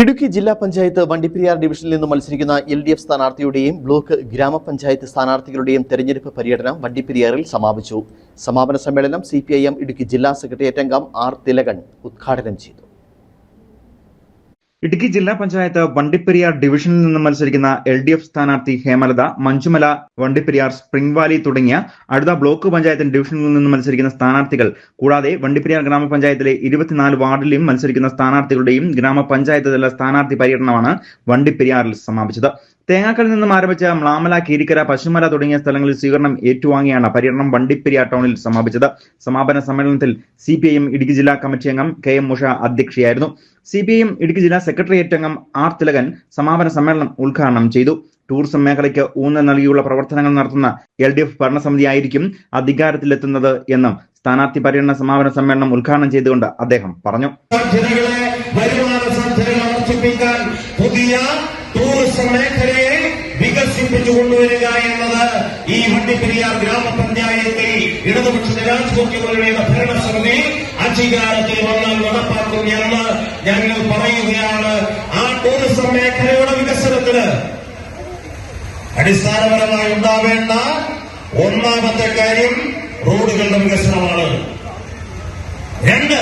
ഇടുക്കി ജില്ലാ പഞ്ചായത്ത് വണ്ടിപ്പെരിയാർ ഡിവിഷനിൽ നിന്ന് മത്സരിക്കുന്ന എൽ ഡി എഫ് സ്ഥാനാർത്ഥിയുടെയും ബ്ലോക്ക് ഗ്രാമപഞ്ചായത്ത് സ്ഥാനാർത്ഥികളുടെയും തെരഞ്ഞെടുപ്പ് പര്യടനം വണ്ടിപ്പെരിയാറിൽ സമാപിച്ചു. സമാപന സമ്മേളനം സി ഇടുക്കി ജില്ലാ സെക്രട്ടേറിയറ്റ് അംഗം ആർ തിലകൻ ഉദ്ഘാടനം ചെയ്തു. ഇടുക്കി ജില്ലാ പഞ്ചായത്ത് വണ്ടിപ്പെരിയാർ ഡിവിഷനിൽ നിന്ന് മത്സരിക്കുന്ന എൽ ഡി എഫ് സ്ഥാനാർത്ഥി ഹേമലത മഞ്ചുമല വണ്ടിപ്പെരിയാർ സ്പ്രിംഗ് വാലി തുടങ്ങിയ അടുത്ത ബ്ലോക്ക് പഞ്ചായത്ത് ഡിവിഷനിൽ നിന്ന് മത്സരിക്കുന്ന സ്ഥാനാർത്ഥികൾ കൂടാതെ വണ്ടിപ്പെരിയാർ ഗ്രാമപഞ്ചായത്തിലെ ഇരുപത്തിനാല് വാർഡിലും മത്സരിക്കുന്ന സ്ഥാനാർത്ഥികളുടെയും ഗ്രാമപഞ്ചായത്ത് തല സ്ഥാനാർത്ഥി പര്യടനമാണ് വണ്ടിപ്പെരിയാറിൽ സമാപിച്ചത്. തേങ്ങാക്കൽ നിന്നും ആരംഭിച്ച മ്ലാമല കീരിക്കര പശുമല തുടങ്ങിയ സ്ഥലങ്ങളിൽ സ്വീകരണം ഏറ്റുവാങ്ങിയാണ് പര്യടനം വണ്ടിപ്പെരിയ ടൗണിൽ സമാപിച്ചത്. സമാപന സമ്മേളനത്തിൽ സി പി ഐ ഇടുക്കി ജില്ലാ കമ്മിറ്റി അംഗം കെ എം ഉഷ അധ്യക്ഷയായിരുന്നു. സി പി ഐ ഇടുക്കി ജില്ലാ സെക്രട്ടേറിയറ്റ് അംഗം ആർ തിലകൻ സമാപന സമ്മേളനം ഉദ്ഘാടനം ചെയ്തു. ടൂറിസം മേഖലയ്ക്ക് ഊന്നൽ നൽകിയുള്ള പ്രവർത്തനങ്ങൾ നടത്തുന്ന എൽ ഡി എഫ് ഭരണസമിതിയായിരിക്കും അധികാരത്തിലെത്തുന്നത് എന്നും സ്ഥാനാർത്ഥി പര്യടന സമാപന സമ്മേളനം ഉദ്ഘാടനം ചെയ്തുകൊണ്ട് അദ്ദേഹം പറഞ്ഞു. ഈ വണ്ടിപ്പെരിയാർ ഗ്രാമപഞ്ചായത്തിൽ ഇടതുപക്ഷ ജനാധിപത്യങ്ങളുടെ ഭരണസമിതി അധികാരത്തിൽ വന്നാൽ നടപ്പാക്കും എന്ന് ഞങ്ങൾ പറയുകയാണ് ആ ടൂറിസം മേഖലയുടെ വികസനത്തിന് അടിസ്ഥാനപരമായി ഉണ്ടാവേണ്ട ഒന്നാമത്തെ കാര്യം റോഡുകളുടെ വികസനമാണ്. രണ്ട്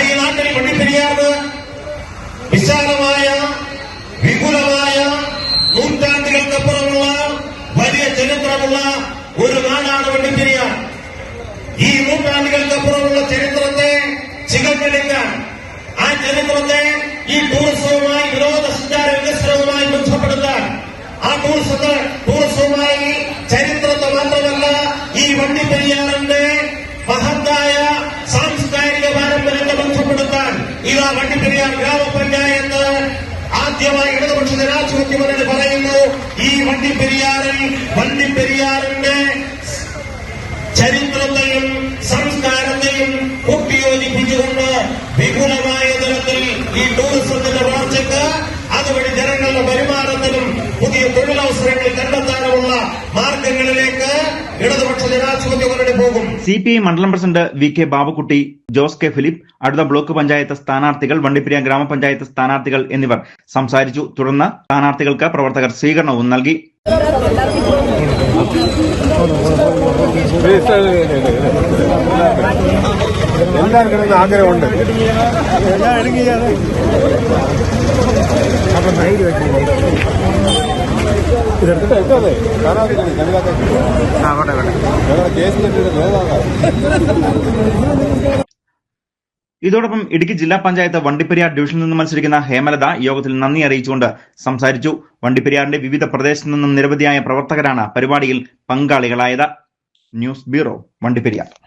ഈ നാട്ടിൽ വണ്ടിപ്പെരിയാറ് വിശാലമായ ചരിത്രമുള്ള ഒരു നാടാണ് വണ്ടിപ്പെരിയാർ ഈ നൂറ്റാണ്ടുകൾക്കപ്പുറമുള്ള ചരിത്രത്തെ ചികഞ്ഞെടുക്കാൻ ആ ചരിത്രത്തെ ഈ ടൂറിസവുമായി വിനോദസഞ്ചാര വികസനവുമായി ബന്ധപ്പെടുത്താൻ ആ ടൂറിസത്തെ ടൂറിസവുമായി ചരിത്രത്തെ മാത്രമല്ല ഈ വണ്ടിപ്പെരിയാറിന്റെ മഹത്തായ സാംസ്കാരിക പാരമ്പര്യത്തെ ബന്ധപ്പെടുത്താൻ ഇതാ വണ്ടിപ്പെരിയാർ ഗ്രാമപഞ്ചായത്ത് ആദ്യമായി ഇടതുപക്ഷ ജനാധിപത്യം എന്നോട് പറയുന്നു ഈ വണ്ടിപ്പെരിയാറിൽ വണ്ടിപ്പെരിയാറിന്റെ ടൂറിസത്തിന്റെ വളർച്ചയ്ക്ക് അതുവഴി ജനങ്ങളുടെ വരുമാനത്തിനും പുതിയ തൊഴിലവസരങ്ങൾ കണ്ടെത്താനുമുള്ള മാർഗങ്ങളിലേക്ക് ഇടതുപക്ഷ ജനാധിപത്യം മുന്നണി പോകും. സി പി ഐ മണ്ഡലം president V K Babukutty Jose K Philip അടുത്ത ബ്ലോക്ക് പഞ്ചായത്ത് സ്ഥാനാർത്ഥികൾ വണ്ടിപ്പിരിയ ഗ്രാമപഞ്ചായത്ത് സ്ഥാനാർത്ഥികൾ എന്നിവർ സംസാരിച്ചു. തുടർന്ന് സ്ഥാനാർത്ഥികൾക്ക് പ്രവർത്തകർ സ്വീകരണവും നൽകി. എല്ലാവർക്കും ആഗ്രഹമുണ്ട്. അപ്പം ഇതെടുത്തിട്ട് ഇതോടൊപ്പം ഇടുക്കി ജില്ലാ പഞ്ചായത്ത് വണ്ടിപ്പെരിയാർ ഡിവിഷനിൽ നിന്ന് മത്സരിക്കുന്ന ഹേമലത യോഗത്തിൽ നന്ദി അറിയിച്ചുകൊണ്ട് സംസാരിച്ചു. വണ്ടിപ്പെരിയാറിന്റെ വിവിധ പ്രദേശത്തു നിന്നും നിരവധിയായ പ്രവർത്തകരാണ് പരിപാടിയിൽ പങ്കാളികളായത്. News bureau Vandiperiyar.